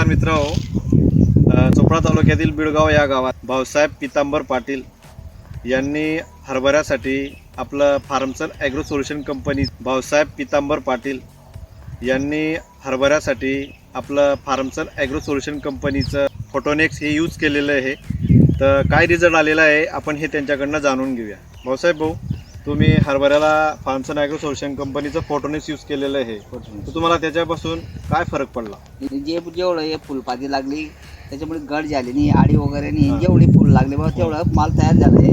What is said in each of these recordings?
नमस्कार मित्र चोपडा तालुक्यातील बिळगाव या गावात भाऊसाहेब पितांबर पाटील यांनी हरभऱ्यासाठी आपलं Farmson agro solution company Bhausaheb Pitambar Patil यांनी हरभऱ्यासाठी आपलं फार्मसन ॲग्रो सोल्युशन कंपनीचं फोटोनेक्स हे यूज केलेलं आहे. तर काय रिझल्ट आलेला आहे आपण हे त्यांच्याकडनं जाणून घेऊया. भाऊसाहेब भाऊ तुम्ही हरभऱ्याला फार्मसन ॲग्रो सोल्युशन कंपनीचं फोटोनेक्स यूज केलेलं आहे. तर तुम्हाला त्याच्यापासून काय फरक पडला? जे जेवढं हे फुलपाती लागली त्याच्यामुळे गड झाली नाही आडी वगैरे नाही. जेवढी फुल लागले बा तेवढं माल तयार झालाय.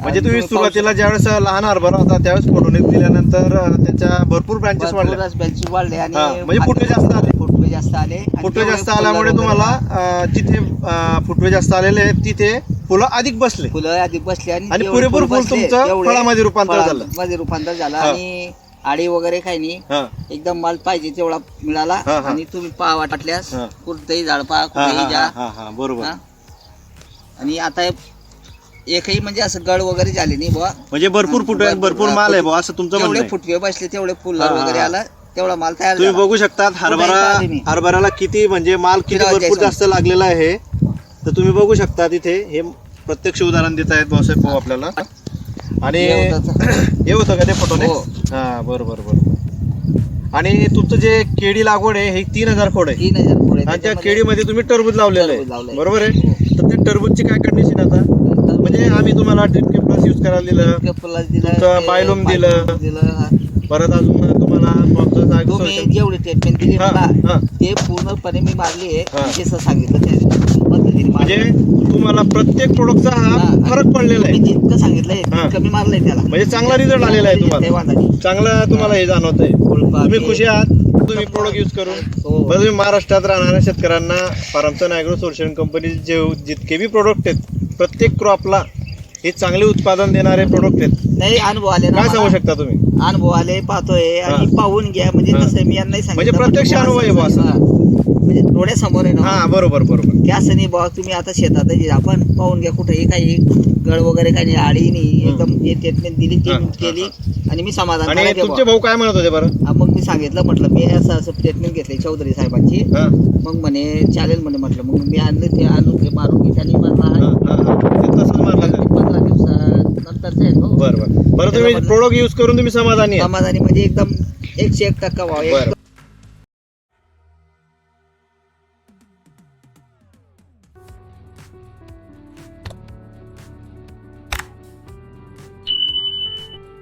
म्हणजे तुम्ही सुरुवातीला ज्यावेळेस लहान हरभरा होता त्यावेळेस फोटोनेक्स दिल्यानंतर त्याच्या भरपूर ब्रांचेस वाढल्या. भरपूरच benches वाढले आणि म्हणजे फुटवे जास्त आले. फुटवे जास्त आले. फुटवे जास्त आल्यामुळे तुम्हाला जिथे फुटवे जास्त आलेले आहेत तिथे फुलं अधिक बसले फुलं आधी बसली आणि जेवढे पुरेपूर फुल बसले, तुमचं तेवढे फळामध्ये रूपांतर फळा- झालं. मध्ये रूपांतर झालं हा. आणि आडी वगैरे काही नाही एकदम माल पाहिजे तेवढा मिळाला हा, हा. आणि तुम्ही पहा वाटल्यास हा. कुठेही झाड पहा हा, कुठेही जा हा, हा, हा, बरोबर हा. आणि आता एकही म्हणजे असं गड वगैरे झाले नाही बुवा म्हणजे भरपूर फुटवे भरपूर, भरपूर माल आहे फुट- बुवा, असं तुमचं म्हणणं जेवढे आहे. फुटवे बसले तेवढे फुल हा, हा, वगैरे हा. आला तेवढा माल तयार तुम्ही झाला बघू शकतात हरभरा. हरभऱ्याला किती म्हणजे माल किती भरपूर. जास्त लागलेला आहे तर तुम्ही बघू शकता तिथे हे प्रत्यक्ष उदाहरण देत आहेत भाऊसाहेब भाऊ आपल्याला आणि हे होतं. का ते फोटोने हो. हा बरोबर बरोबर आणि तुमचं जे केळी लागवड आहे हे तीन हजार खोड आहे तीन हजार पुढे आणि त्या केळीमध्ये तुम्ही टरबूज लावलेलं टरबूज आहे लावलंय. बरोबर आहे हो. तर ते टरबूजची काय कंडिशन आता म्हणजे आम्ही तुम्हाला ड्रिप प्लस यूज करायला दिलं तुमचं बायलोम दिलं. हा. परत अजून तुम्हाला तुम्ही जेवढी ट्रीटमेंट दिली हा, मला हा. ते पूर्णपणे मी मारली हा. आहे जसं सांगितलं त्या पद्धतीने म्हणजे मारली. तुम्हाला प्रत्येक प्रोडक्टचा हा हा, फरक पडलेला आहे जितकं सांगितलंय. कमी मारलंय त्याला म्हणजे चांगला result आलेला आहे तुम्हाला. वांधा नाही. चांगलं तुम्हाला हे जाणवत आहे. तुम्ही खुशी आहात तुम्ही प्रोडक्ट यूज करून हो. तुम्ही महाराष्ट्रात राहणाऱ्या शेतकऱ्यांना फार्मसन ॲग्रो सोल्युशन कंपनी जे जितके बी प्रोडक्ट आहेत प्रत्येक क्रॉपला हे चांगले उत्पादन देणारे प्रोडक्ट आहेत नाही अनुभव आले काय सांगू. शकता तुम्ही अनुभव आले पाहतोय आणि. पाहून घ्या म्हणजे. कसं आहे, मी सांगितलं म्हणजे प्रत्यक्ष अनुभव आहे म्हणजे डोळ्यासमोर आहे ना. हा बरोबर बरोबर. की असं नाही बाबा तुम्ही आता शेतात आहे, आपण पाहून घ्या कुठेही काही गड वगैरे काही नाही आडी नाही. एकदम ट्रीटमेंट दिली हा, हा, केली आणि मी समाधान आणि तुमचे. भाऊ काय म्हणत होते बरं? मग मी सांगितलं म्हटलं मी असं असं ट्रीटमेंट घेतली चौधरी साहेबांची. हा. मग म्हणे चालेल म्हणे म्हटलं. मग मी आणले ते आणून ते मारून घे त्यांनी मारला हा. ते तसंच मारलं का? पंधरा दिवसानंतरचं. बरं बरं. बरं तुम्ही त्याला प्रोडक्ट यूज करून तुम्ही समाधानी आहे समाधानी म्हणजे एकदम एकशे एक टक्का बरं. एकदम